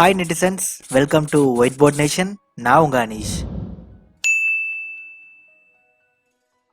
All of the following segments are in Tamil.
Hi netizens welcome to white board nation நான் உங்க அனீஷ்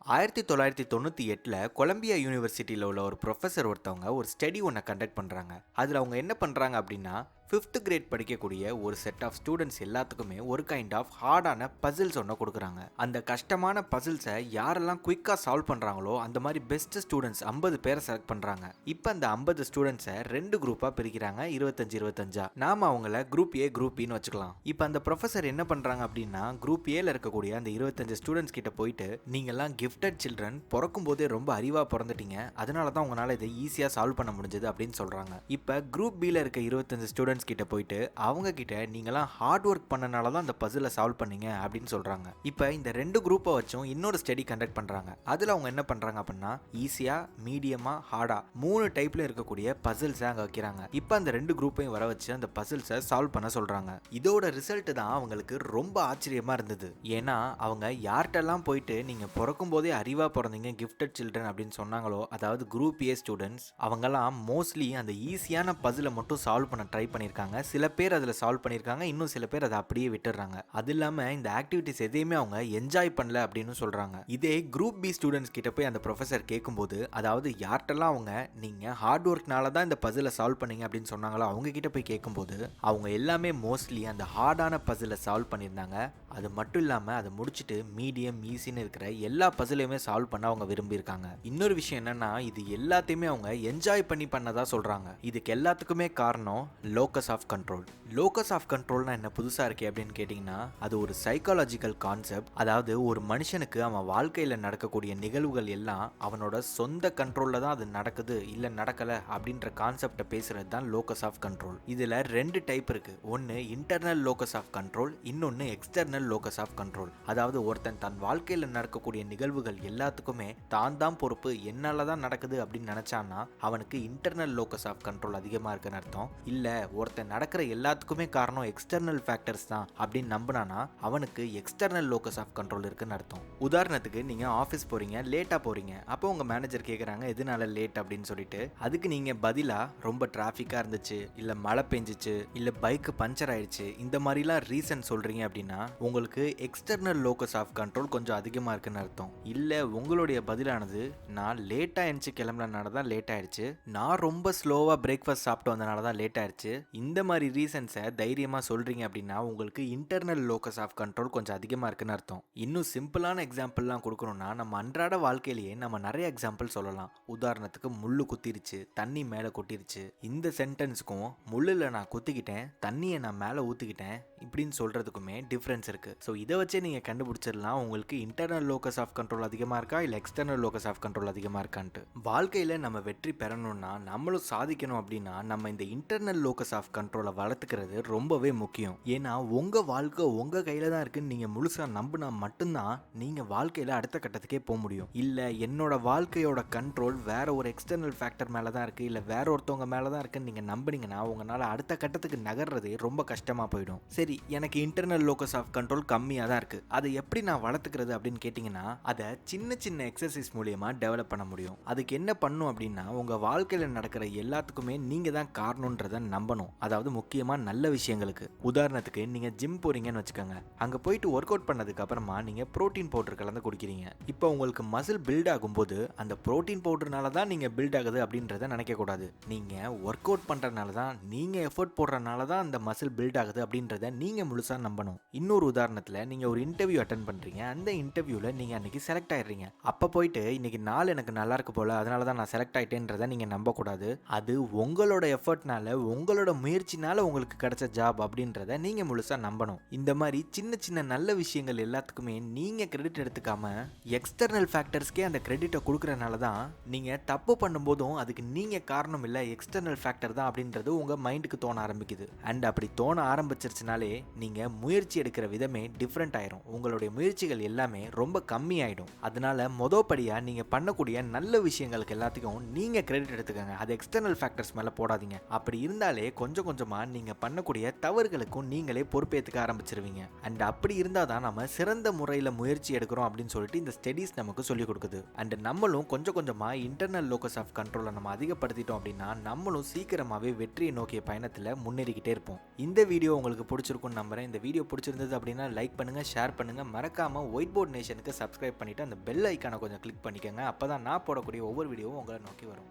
ஆயிரத்தி தொள்ளாயிரத்தி தொண்ணூற்றி எட்டில் கொலம்பியா யூனிவர்சிட்டியில் உள்ள ஒரு ப்ரொஃபஸர் ஒருத்தவங்க ஒரு ஸ்டடி ஒன்றை கண்டக்ட் பண்ணுறாங்க அதில் அவங்க என்ன பண்ணுறாங்க அப்படின்னா ஃபிஃப்த்து கிரேட் படிக்கக்கூடிய ஒரு செட் ஆஃப் ஸ்டூடெண்ட்ஸ் எல்லாத்துக்குமே ஒரு கைண்ட் ஆஃப் ஹார்டான பசில்ஸ் ஒன்று கொடுக்குறாங்க. அந்த கஷ்டமான பசில்ஸை யாரெல்லாம் குயிக்காக சால்வ் பண்ணுறாங்களோ அந்த மாதிரி பெஸ்ட் ஸ்டூடெண்ட்ஸ் ஐம்பது பேரை செலக்ட் பண்ணுறாங்க இப்போ அந்த ஐம்பது ஸ்டூடெண்ட்ஸை ரெண்டு குரூப்பாக பிரிக்கிறாங்க இருபத்தஞ்சு இருபத்தஞ்சா. நாம் அவங்கள குரூப் ஏ குரூப் பின்னு வச்சுக்கலாம். இப்போ அந்த ப்ரொஃபஸர் என்ன பண்ணுறாங்க அப்படின்னா குரூப் ஏல இருக்கக்கூடிய அந்த இருபத்தஞ்சு ஸ்டூடெண்ட்ஸ் கிட்ட போயிட்டு நீங்கள்லாம் கிஃப்டட் சில்ட்ரன் பிறக்கும் போதே ரொம்ப அறிவாக பிறந்துட்டீங்க. அதனால தான் உங்களால் இதை ஈஸியாக சால்வ் பண்ண முடிஞ்சது அப்படின்னு சொல்கிறாங்க இப்போ குரூப் பியில் இருக்க இருபத்தஞ்சு ஸ்டூடெண்ட்ஸ் கிட்ட போயிட்டு அவங்க கிட்ட நீங்களாம் ஹார்ட் ஒர்க் பண்ணனால தான் அந்த பசிலை சால்வ் பண்ணீங்க அப்படின்னு சொல்கிறாங்க இப்போ இந்த ரெண்டு குரூப்பை வச்சும் இன்னொரு ஸ்டடி கண்டக்ட் பண்ணுறாங்க அதில் அவங்க என்ன பண்ணுறாங்க அப்படின்னா ஈஸியாக மீடியமாக ஹார்டாக மூணு டைப்பில் இருக்கக்கூடிய பசில்ஸை அங்கே வைக்கிறாங்க. இப்போ அந்த ரெண்டு குரூப்பையும் வர வச்சு அந்த பசில்ஸை சால்வ் பண்ண சொல்கிறாங்க இதோட ரிசல்ட் தான் அவங்களுக்கு ரொம்ப ஆச்சரியமாக இருந்தது. ஏன்னா அவங்க யார்கிட்டலாம் போயிட்டு நீங்கள் பிறக்கும் போதே அறிவாக பிறந்தீங்க கிஃப்டட் சில்ட்ரன் அப்படின்னு சொன்னாங்களோ அதாவது குரூப் ஏ ஸ்டூடெண்ட்ஸ் அவங்கெல்லாம் மோஸ்ட்லி அந்த ஈஸியான பசிலை மட்டும் சால்வ் பண்ண ட்ரை பண்ணி பண்ணியிருக்காங்க. சில பேர் அதில் சால்வ் பண்ணியிருக்காங்க. இன்னும் சில பேர் அதை அப்படியே விட்டுறாங்க அது இல்லாமல் இந்த ஆக்டிவிட்டிஸ் எதையுமே அவங்க என்ஜாய் பண்ணல அப்படின்னு சொல்கிறாங்க இதே குரூப் பி ஸ்டூடெண்ட்ஸ் கிட்ட போய் அந்த ப்ரொஃபஸர் கேட்கும்போது அதாவது யார்கிட்டலாம் அவங்க நீங்கள் ஹார்ட் ஒர்க்னால தான் இந்த பசிலை சால்வ் பண்ணீங்க அப்படின்னு சொன்னாங்களோ அவங்க கிட்ட போய் கேட்கும்போது அவங்க எல்லாமே மோஸ்ட்லி அந்த ஹார்டான பசிலை சால்வ் பண்ணியிருந்தாங்க. அது மட்டும் இல்லாமல் அதை முடிச்சுட்டு மீடியம் ஈஸின்னு இருக்கிற எல்லா பசிலையுமே சால்வ் பண்ண அவங்க விரும்பியிருக்காங்க. இன்னொரு விஷயம் என்னன்னா இது எல்லாத்தையுமே அவங்க என்ஜாய் பண்ணி பண்ணதா சொல்கிறாங்க இதுக்கு எல்லாத்துக்குமே காரணம் locus of control locus of கண்ட்ரோல்னா என்ன புதுசாக இருக்கே அப்படின்னு கேட்டிங்கன்னா அது ஒரு சைக்காலஜிக்கல் கான்செப்ட் அதாவது ஒரு மனுஷனுக்கு அவன் வாழ்க்கையில் நடக்கக்கூடிய நிகழ்வுகள் எல்லாம் அவனோட சொந்த கண்ட்ரோலில் தான் அது நடக்குது இல்லை நடக்கலை அப்படின்ற கான்செப்டை பேசுகிறது தான் லோக்கஸ் ஆஃப் கண்ட்ரோல் இதில் ரெண்டு டைப் இருக்குது ஒன்று இன்டர்னல் லோக்கஸ் ஆஃப் கண்ட்ரோல் இன்னொன்று எக்ஸ்டர்னல் லோக்கஸ் ஆஃப் கண்ட்ரோல். அதாவது ஒருத்தன் தன் வாழ்க்கையில் நடக்கக்கூடிய நிகழ்வுகள் எல்லாத்துக்குமே தான் தான் பொறுப்பு என்னால் தான் நடக்குது அப்படின்னு நினச்சான்னா அவனுக்கு இன்டர்னல் லோக்கஸ் ஆஃப் கண்ட்ரோல் அதிகமாக இருக்குன்னு அர்த்தம். இல்லை ஒருத்தன் நடக்கிற எல்லாத்துக்குமே காரணம் எக்ஸ்டர்னல் ஃபேக்டர்ஸ் தான் அப்படின்னு நம்பினானா அவனுக்கு எக்ஸ்டர்னல் லோக்கஸ் ஆஃப் கண்ட்ரோல் இருக்குன்னு அர்த்தம். உதாரணத்துக்கு நீங்கள் ஆஃபீஸ் போகிறீங்க லேட்டாக போகிறீங்க அப்போ உங்கள் மேனேஜர் கேட்குறாங்க எதனால லேட் அப்படின்னு சொல்லிட்டு அதுக்கு நீங்கள் பதிலாக ரொம்ப டிராஃபிக்காக இருந்துச்சு இல்லை மழை பெஞ்சிச்சு இல்லை பைக்கு பஞ்சர் ஆயிடுச்சு இந்த மாதிரிலாம் ரீசன் சொல்கிறீங்க அப்படின்னா உங்களுக்கு எக்ஸ்டர்னல் லோக்கஸ் ஆஃப் கண்ட்ரோல் கொஞ்சம் அதிகமாக இருக்குன்னு அர்த்தம். இல்லை உங்களுடைய பதிலானது நான் லேட்டாக எழுந்துச்சு கிளம்புனனால தான் லேட் ஆயிடுச்சு நான் ரொம்ப ஸ்லோவாக பிரேக்ஃபாஸ்ட் சாப்பிட்டு வந்தனால தான் லேட் ஆயிடுச்சு இந்த மாதிரி ரீசன்ஸை தைரியமாக சொல்கிறீங்க அப்படின்னா உங்களுக்கு இன்டர்னல் லோக்கஸ் ஆஃப் கண்ட்ரோல் கொஞ்சம் அதிகமாக இருக்குன்னு அர்த்தம். இன்னும் சிம்பிளான எக்ஸாம்பிள்லாம் கொடுக்கணும்னா நம்ம அன்றாட வாழ்க்கையிலேயே நம்ம நிறைய எக்ஸாம்பிள் சொல்லலாம். உதாரணத்துக்கு முள்ளு குத்திருச்சு தண்ணி மேலே கொட்டிருச்சு. இந்த சென்டென்ஸுக்கும் முள்ளில் நான் குத்திக்கிட்டேன் தண்ணியை நான் மேலே ஊற்றிக்கிட்டேன் இப்படின்னு சொல்கிறதுக்குமே டிஃப்ரென்ஸ் இருக்குது ஸோ இதை வச்சே நீங்கள் கண்டுபிடிச்சிடலாம். உங்களுக்கு இன்டர்னல் லோக்கஸ் ஆஃப் கண்ட்ரோல் அதிகமாக இருக்கா? இல்லை எக்ஸ்டர்னல் லோக்கஸ் ஆஃப் கண்ட்ரோல் அதிகமாக இருக்கான்ட்டு. வாழ்க்கையில் நம்ம வெற்றி பெறணும்னா நம்மளும் சாதிக்கணும் அப்படின்னா நம்ம இந்த இன்டர்னல் லோக்கஸ் ஆஃப் கண்ட்ரோலை வளர்த்துக்கிறது ரொம்பவே முக்கியம். ஏன்னா உங்கள் வாழ்க்கை உங்கள் கையில் தான் இருக்குன்னு நீங்கள் முழுசாக நம்பினா மட்டும்தான் நீங்கள் வாழ்க்கையில் அடுத்த கட்டத்துக்கே போக முடியும். இல்லை என்னோட வாழ்க்கையோட கண்ட்ரோல் வேற ஒரு எக்ஸ்டர்னல் ஃபேக்டர் மேலே தான் இருக்குது இல்லை வேற ஒருத்தவங்க மேலே தான் இருக்குன்னு நீங்கள் நம்புனீங்கன்னா உங்களால் அடுத்த கட்டத்துக்கு நகர்றதே ரொம்ப கஷ்டமாக போயிடும். சரி எனக்கு internal locus of control control கம்மியாக தான் இருக்குது அதை எப்படி நான் வளர்த்துக்கிறது அப்படின்னு கேட்டிங்கன்னா அதை சின்ன சின்ன எக்ஸசைஸ் மூலியமாக டெவலப் பண்ண முடியும். அதுக்கு என்ன பண்ணும் அப்படின்னா உங்கள் வாழ்க்கையில் நடக்கிற எல்லாத்துக்குமே நீங்கள் தான் காரணன்றதை நம்பணும். அதாவது முக்கியமாக நல்ல விஷயங்களுக்கு. உதாரணத்துக்கு நீங்கள் ஜிம் போகிறீங்கன்னு வச்சுக்கோங்க. அங்கே போயிட்டு ஒர்க் அவுட் பண்ணதுக்கு அப்புறமா நீங்கள் ப்ரோட்டீன் பவுடர் கலந்து குடிக்கிறீங்க. இப்போ உங்களுக்கு மசில் பில்ட் ஆகும்போது அந்த ப்ரோட்டீன் பவுடர்னால தான் நீங்கள் பில்ட் ஆகுது அப்படின்றத நினைக்கக்கூடாது நீங்கள் ஒர்க் அவுட் பண்ணுறதுனால தான் நீங்கள் எஃபர்ட் போடுறதுனால தான் அந்த மசில் பில்ட் ஆகுது அப்படின்றத நீங்கள் முழுசாக நம்பணும். இன்னொரு உதாரணத்தில் நீங்கள் ஒரு இன்டர்வியூ அட்டன் பண்ணுறீங்க அந்த இன்டர்வியூவில் நீங்கள் அன்றைக்கி செலக்ட் ஆயிடுறீங்க. அப்போ போயிட்டு இன்றைக்கி நாள் எனக்கு நல்லா இருக்கு போல் அதனால தான் நான் செலக்ட் ஆகிட்டேன்றதை நீங்கள் நம்பக்கூடாது. அது உங்களோட எஃபர்ட்னால உங்களோட முயற்சினால உங்களுக்கு கிடைச்ச ஜாப் அப்படின்றத நீங்கள் முழுசாக நம்பணும். இந்த மாதிரி சின்ன சின்ன நல்ல விஷயங்கள் எல்லாத்துக்குமே நீங்கள் கிரெடிட் எடுத்துக்காம எக்ஸ்டர்னல் ஃபேக்டர்ஸ்க்கே அந்த கிரெடிட்டை கொடுக்குறனால தான் நீங்கள் தப்பு பண்ணும்போதும் அதுக்கு நீங்கள் காரணம் இல்லை எக்ஸ்டர்னல் ஃபேக்டர் தான் அப்படின்றது உங்கள் மைண்டுக்கு தோண ஆரம்பிக்குது. அண்ட் அப்படி தோண ஆரம்பிச்சிருச்சுனாலே நீங்கள் முயற்சி எடுக்கிற விதம் விதமே டிஃப்ரெண்ட் ஆயிரும். உங்களுடைய முயற்சிகள் எல்லாமே ரொம்ப கம்மியாயிடும். அதனால மொதப்படியாக நீங்கள் பண்ணக்கூடிய நல்ல விஷயங்களுக்கு எல்லாத்துக்கும் நீங்கள் கிரெடிட் எடுத்துக்கோங்க. அது எக்ஸ்டர்னல் ஃபேக்டர்ஸ் மேலே போடாதீங்க. அப்படி இருந்தாலே கொஞ்சம் கொஞ்சமாக நீங்கள் பண்ணக்கூடிய தவறுகளுக்கும் நீங்களே பொறுப்பேற்றுக்க ஆரம்பிச்சிருவீங்க. அண்ட் அப்படி இருந்தால் தான் நம்ம சிறந்த முறையில் முயற்சி எடுக்கிறோம் அப்படின்னு சொல்லிட்டு இந்த ஸ்டடீஸ் நமக்கு சொல்லிக் கொடுக்குது. அண்ட் நம்மளும் கொஞ்சம் கொஞ்சமாக இன்டர்னல் லோக்கஸ் ஆஃப் கண்ட்ரோலை நம்ம அதிகப்படுத்திட்டோம் அப்படின்னா நம்மளும் சீக்கிரமாகவே வெற்றியை நோக்கிய பயணத்தில் முன்னேறிக்கிட்டே இருப்போம். இந்த வீடியோ உங்களுக்கு பிடிச்சிருக்கும்னு நம்புறேன். இந்த வீடியோ பிடிச்சிருந்தது அப்படின்னா லைக் பண்ணுங்கள் ஷேர் பண்ணுங்கள் மறக்காமல் ஒயிட் போர்ட் நேஷனுக்கு சப்ஸ்கிரைப் பண்ணிட்டு அந்த பெல் ஐக்கானை கொஞ்சம் கிளிக் பண்ணிக்கோங்க. அப்போ தான் நான் போடக்கூடிய ஒவ்வொரு வீடியோவும் உங்களை நோக்கி வரும்.